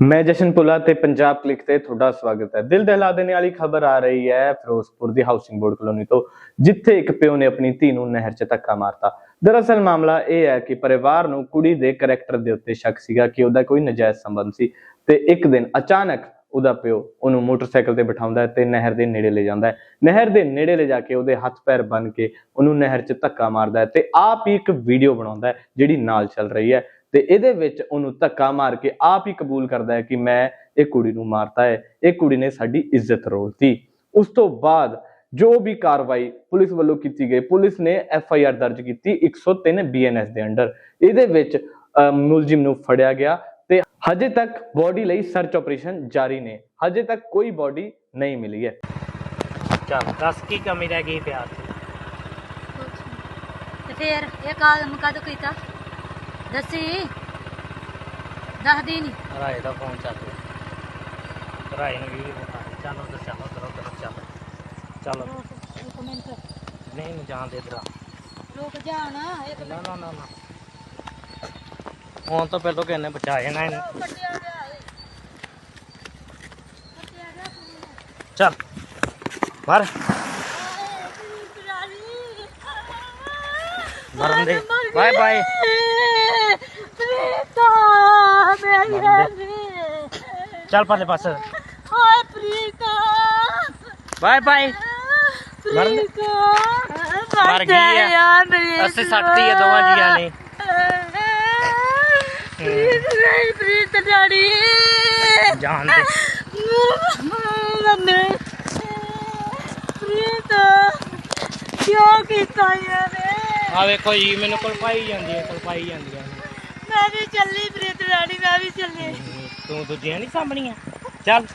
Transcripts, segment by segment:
ਮੈਂ ਜਸ਼ਨ ਪੁਲਾ ਤੇ ਪੰਜਾਬ ਕਲਿੱਕ ਤੇ ਤੁਹਾਡਾ ਸਵਾਗਤ ਹੈ। ਦਿਲ ਦਹਿਲਾ ਦੇਣ ਵਾਲੀ ਖਬਰ ਆ ਰਹੀ ਹੈ ਫਿਰੋਜ਼ਪੁਰ ਦੀ ਹਾਊਸਿੰਗ ਬੋਰਡ ਕਲੋਨੀ ਤੋਂ, ਜਿੱਥੇ ਇੱਕ ਪਿਓ ਨੇ ਆਪਣੀ ਧੀ ਨੂੰ ਨਹਿਰ 'ਚ ਧੱਕਾ ਮਾਰਤਾ। ਦਰਅਸਲ ਮਾਮਲਾ ਇਹ ਹੈ ਕਿ ਪਰਿਵਾਰ ਨੂੰ ਕੁੜੀ ਦੇ ਕਰੈਕਟਰ ਦੇ ਉੱਤੇ ਸ਼ੱਕ ਸੀਗਾ ਕਿ ਉਹਦਾ ਕੋਈ ਨਜਾਇਜ਼ ਸੰਬੰਧ ਸੀ ਤੇ ਇੱਕ ਦਿਨ ਅਚਾਨਕ ਉਹਦਾ ਪਿਓ ਉਹਨੂੰ ਮੋਟਰਸਾਈਕਲ ਤੇ ਬਿਠਾਉਂਦਾ ਹੈ ਤੇ ਨਹਿਰ ਦੇ ਨੇੜੇ ਲੈ ਜਾਂਦਾ ਹੈ। ਨਹਿਰ ਦੇ ਨੇੜੇ ਲੈ ਜਾ ਕੇ ਉਹਦੇ ਹੱਥ ਪੈਰ ਬੰਨ ਕੇ ਉਹਨੂੰ ਨਹਿਰ 'ਚ ਧੱਕਾ ਮਾਰਦਾ ਹੈ ਤੇ ਆਪ ਹੀ ਇੱਕ ਵੀਡੀਓ ਬਣਾਉਂਦਾ ਹੈ ਜਿਹੜੀ ਨਾਲ ਚੱਲ ਰਹੀ ਹੈ। ਤੇ ਇਹਦੇ ਵਿੱਚ ਉਹਨੂੰ ਧੱਕਾ ਮਾਰ ਕੇ ਆਪ ਹੀ ਕਬੂਲ ਕਰਦਾ ਹੈ ਕਿ ਮੈਂ ਇਹ ਕੁੜੀ ਨੂੰ ਮਾਰਤਾ ਹੈ ਇਹ ਕੁੜੀ ਨੇ ਸਾਡੀ ਇੱਜ਼ਤ ਰੋਲਤੀ। ਉਸ ਤੋਂ ਬਾਅਦ ਜੋ ਵੀ ਕਾਰਵਾਈ ਪੁਲਿਸ ਵੱਲੋਂ ਕੀਤੀ ਗਈ ਪੁਲਿਸ ਨੇ ਐਫ ਆਈ ਆਰ ਦਰਜ ਕੀਤੀ 103 ਬੀਐਨਐਸ ਦੇ ਅੰਡਰ। ਇਹਦੇ ਵਿੱਚ ਮੁਲਜ਼ਮ ਨੂੰ ਫੜਿਆ ਗਿਆ ਤੇ ਹਜੇ ਤੱਕ ਬੋਡੀ ਲਈ ਸਰਚ ਆਪਰੇਸ਼ਨ ਜਾਰੀ ਨੇ। ਹਜੇ ਤੱਕ ਕੋਈ ਬੋਡੀ ਨਹੀਂ ਮਿਲੀ ਹੈ। ਚੱਲ ਦੱਸ ਕੀ ਕਮੀ ਰਹਿ ਗਈ ਪਿਆਰ ਤੇ ਫੇਰ ਇਹ ਕਾਲਮ ਕਦ ਕੀਤਾ? ਦੱਸੀ? ਦੱਸਦੀ ਨਹੀਂ ਰਾਏ ਦਾ ਫੋਨ ਚੱਲ ਰਿਹਾ ਰਾਏ ਨੂੰ ਵੀਡੀਓ ਬਤਾ ਚੱਲ ਉਧਰ ਚੱਲ ਉਧਰ ਉਧਰ ਚੱਲ। ਚੱਲ। ਇੱਕ ਮਿੰਟ। ਨਹੀਂ ਨੂੰ ਜਾਣ ਦੇ ਇਧਰ ਰੁਕ ਜਾਣ ਇੱਕ ਨਾ ਨਾ ਨਾ ਨਾ। ਫੋਨ ਤੋਂ ਪਹਿਲਾਂ ਕਿਹਨੇ ਬਚਾ ਜਾਣਾ ਇਹਨੂੰ। ਚੱਲ। ਮਰ ਮਰਨ ਦੇ। Bye bye. ਪ੍ਰੀਤਾ ਮੇਰੀ ਮਰਨ ਹੈ ਚੱਲ ਪਰਲੇ ਪਾਸੇ। ਹਾਏ ਪ੍ਰੀਤਾ। Bye bye. ਪ੍ਰੀਤਾ। ਮਰ ਗਈ ਆ। ਅਸੀਂ ਸੱਟਤੀ ਆ ਦੋਵਾਂ ਜੀਆਂ ਨੇ। ਪ੍ਰੀਤ ਨਹੀਂ ਪ੍ਰੀਤ ਡਾੜੀ ਜਾਣ ਦੇ ਮੰਮੀ। ਪ੍ਰੀਤ ਕਿਉਂ ਕੀਤਾ ਯਾਰ ਆ ਵੇਖੋ ਜੀ ਮੈਨੂੰ ਕੁਲਪਾਈ ਜਾਂਦੀ ਹੈ ਕੁਲਪਾਈ ਜਾਂਦੀਆਂ ਨੇ ਮੈਂ ਵੀ ਚੱਲੀ ਪ੍ਰੀਤ ਡਾੜੀ ਮੈਂ ਵੀ ਚੱਲੀ। ਤੂੰ ਦੂਜੀਆਂ ਨਹੀਂ ਸਾਂਭਣੀਆਂ? ਚੱਲ।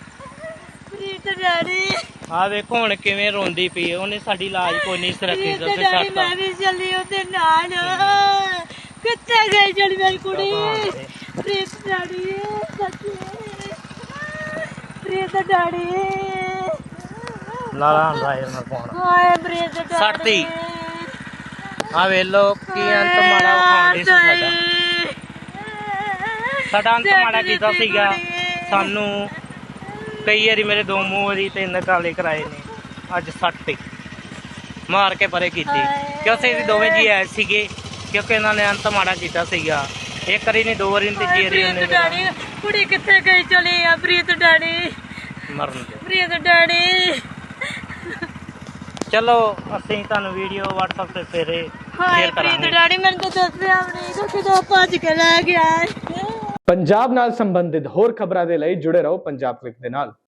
ਪ੍ਰੀਤ ਡਾੜੀ ਆ ਵੇਖੋ ਹੁਣ ਕਿਵੇਂ ਰੋਂਦੀ ਪਈ ਹੈ। ਉਹਨੇ ਸਾਡੀ ਲਾਜ ਕੋਈ ਨਹੀਂ ਸੁਰੱਖਿਅਤ ਪ੍ਰੀਤ ਉੱਤੇ ਡਾੜੀ ਛੱਡਤਾ। ਮੈਂ ਵੀ ਚੱਲੀ ਉਹਦੇ ਨਾਲ। ਕਿੱਥੇ ਗਈ ਜਿਹੜੀ ਮੇਰੀ ਕੁੜੀ? ਪ੍ਰੀਤ ਡਾੜੀ ਸੱਚੀ। ਪ੍ਰੀਤ ਡਾੜੀ ਲਾਲਾ ਹੁੰਦਾ ਇਹ ਨਾਲ ਫੋਨ ਹਾਏ ਪ੍ਰੀਤ ਡਾੜੀ ਸੱਟਤੀ। ਆ ਵੇ ਲੋ ਕੀ ਅੰਤ ਮਾੜਾ ਵਿਖਾਉਂਦੇ ਸੀ ਸਾਡਾ। ਸਾਡਾ ਅੰਤ ਮਾੜਾ ਕੀਤਾ ਸੀਗਾ। ਸਾਨੂੰ ਕਈ ਵਾਰੀ ਮੇਰੇ ਦੋ ਮੂੰਹ ਵਾਰੀ ਤਿੰਨ ਕਾਲੇ ਕਰਾਏ ਨੇ ਅੱਜ ਸੱਟ ਤੇ। ਮਾਰ ਕੇ ਪਰੇ ਕੀਤੀ। ਕਿਉਂਕਿ ਅਸੀਂ ਦੋਵੇਂ ਜੀ ਆਏ ਸੀਗੇ ਕਿਉਂਕਿ ਇਹਨਾਂ ਨੇ ਅੰਤ ਮਾੜਾ ਕੀਤਾ ਸੀਗਾ। ਇੱਕ ਵਾਰੀ ਨਹੀਂ ਦੋ ਵਾਰੀ ਨਹੀਂ ਤੀਜੀ ਵਾਰੀ ਪ੍ਰੀਤ ਉਹਨੇ ਕੁੜੀ ਕਿੱਥੇ ਗਈ ਚਲੀ ਆ ਪ੍ਰੀਤ ਡਾੜੀ ਮਰਨ ਦੇ। ਪ੍ਰੀਤ ਡਾੜੀ ਚਲੋ ਅਸੀਂ ਤੁਹਾਨੂੰ ਵੀਡੀਓ WhatsApp ਤੇ ਫੇਰੇ ਸ਼ੇਅਰ ਪ੍ਰੀਤ ਕਰਾਂਗੇ। ਡਾੜੀ ਮੈਨੂੰ ਤਾਂ ਦੱਸਿਆ ਨਹੀਂ ਕਿ ਕਿਦੋਂ ਭੱਜ ਕੇ ਲੈ ਗਿਆ। ਪੰਜਾਬ ਨਾਲ ਸੰਬੰਧਿਤ ਹੋਰ ਖਬਰਾਂ ਦੇ ਲਈ ਜੁੜੇ ਰਹੋ ਪੰਜਾਬ ਕਲਿੱਕ ਦੇ ਨਾਲ।